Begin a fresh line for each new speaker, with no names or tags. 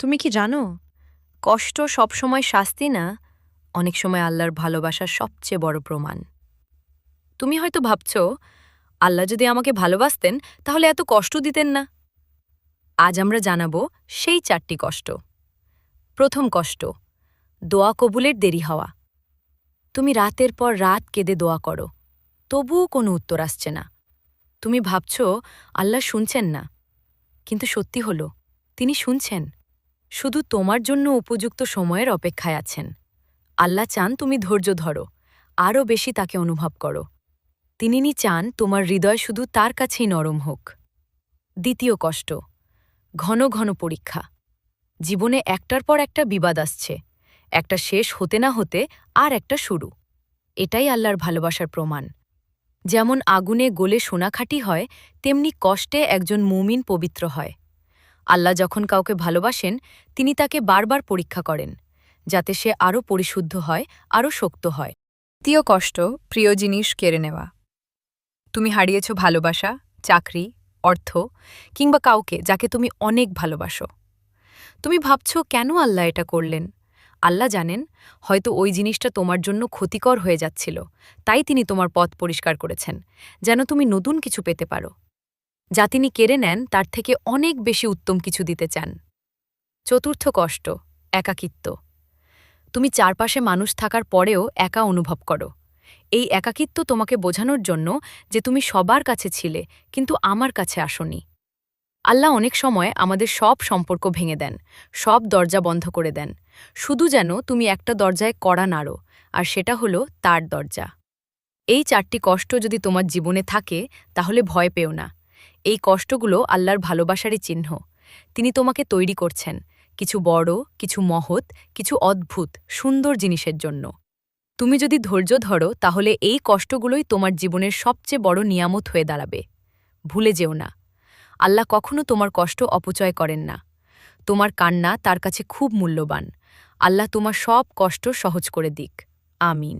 তুমি কি জানো, কষ্ট সবসময় শাস্তি না, অনেক সময় আল্লাহর ভালোবাসার সবচেয়ে বড় প্রমাণ। তুমি হয়তো ভাবছ, আল্লাহ যদি আমাকে ভালোবাসতেন, তাহলে এত কষ্ট দিতেন না। আজ আমরা জানাব সেই চারটি কষ্ট। প্রথম কষ্ট, দোয়া কবুলের দেরি হওয়া। তুমি রাতের পর রাত কেঁদে দোয়া করো, তবুও কোনো উত্তর আসছে না। তুমি ভাবছ, আল্লাহ শুনছেন না, কিন্তু সত্যি হল, তিনি শুনছেন। শুধু তোমার জন্য উপযুক্ত সময়ের অপেক্ষায় আছেন। আল্লাহ চান তুমি ধৈর্য ধরো, আরও বেশি তাকে অনুভব করো। তিনি চান তোমার হৃদয় শুধু তার কাছেই নরম হোক। দ্বিতীয় কষ্ট, ঘন ঘন পরীক্ষা। জীবনে একটার পর একটা বিবাদ আসছে, একটা শেষ হতে না হতে আর একটা শুরু। এটাই আল্লাহর ভালোবাসার প্রমাণ। যেমন আগুনে গলে সোনাখাটি হয়, তেমনি কষ্টে একজন মুমিন পবিত্র হয়। আল্লাহ যখন কাউকে ভালোবাসেন, তিনি তাকে বারবার পরীক্ষা করেন, যাতে সে আরও পরিশুদ্ধ হয়, আরও শক্ত হয়।
তৃতীয় কষ্ট, প্রিয় জিনিস কেড়ে নেওয়া। তুমি হারিয়েছ ভালোবাসা, চাকরি, অর্থ, কিংবা কাউকে যাকে তুমি অনেক ভালোবাসো।
তুমি ভাবছ, কেন আল্লাহ এটা করলেন? আল্লাহ জানেন, হয়তো ওই জিনিসটা তোমার জন্য ক্ষতিকর হয়ে যাচ্ছিল, তাই তিনি তোমার পথ পরিষ্কার করেছেন, যেন তুমি নতুন কিছু পেতে পারো। যা তিনি কেড়ে নেন, তার থেকে অনেক বেশি উত্তম কিছু দিতে চান। চতুর্থ কষ্ট, একাকিত্ব। তুমি চারপাশে মানুষ থাকার পরেও একা অনুভব করো। এই একাকিত্ব তোমাকে বোঝানোর জন্য যে তুমি সবার কাছে ছিলে, কিন্তু আমার কাছে আসনি। আল্লাহ অনেক সময় আমাদের সব সম্পর্ক ভেঙে দেন, সব দরজা বন্ধ করে দেন। শুধু যেন তুমি একটা দরজায় কড়া নাড়ো, আর সেটা হলো তার দরজা। এই চারটি কষ্ট যদি তোমার জীবনে থাকে, তাহলে ভয় পেও না। এই কষ্টগুলো আল্লাহর ভালোবাসারই চিহ্ন। তিনি তোমাকে তৈরি করছেন, কিছু বড়, কিছু মহৎ, কিছু অদ্ভুত, সুন্দর জিনিসের জন্য। তুমি যদি ধৈর্য ধরো, তাহলে এই কষ্টগুলোই তোমার জীবনের সবচেয়ে বড় নিয়ামত হয়ে দাঁড়াবে। ভুলে যেও না। আল্লাহ কখনো তোমার কষ্ট অপচয় করেন না। তোমার কান্না তার কাছে খুব মূল্যবান। আল্লাহ তোমার সব কষ্ট সহজ করে দিক। আমিন।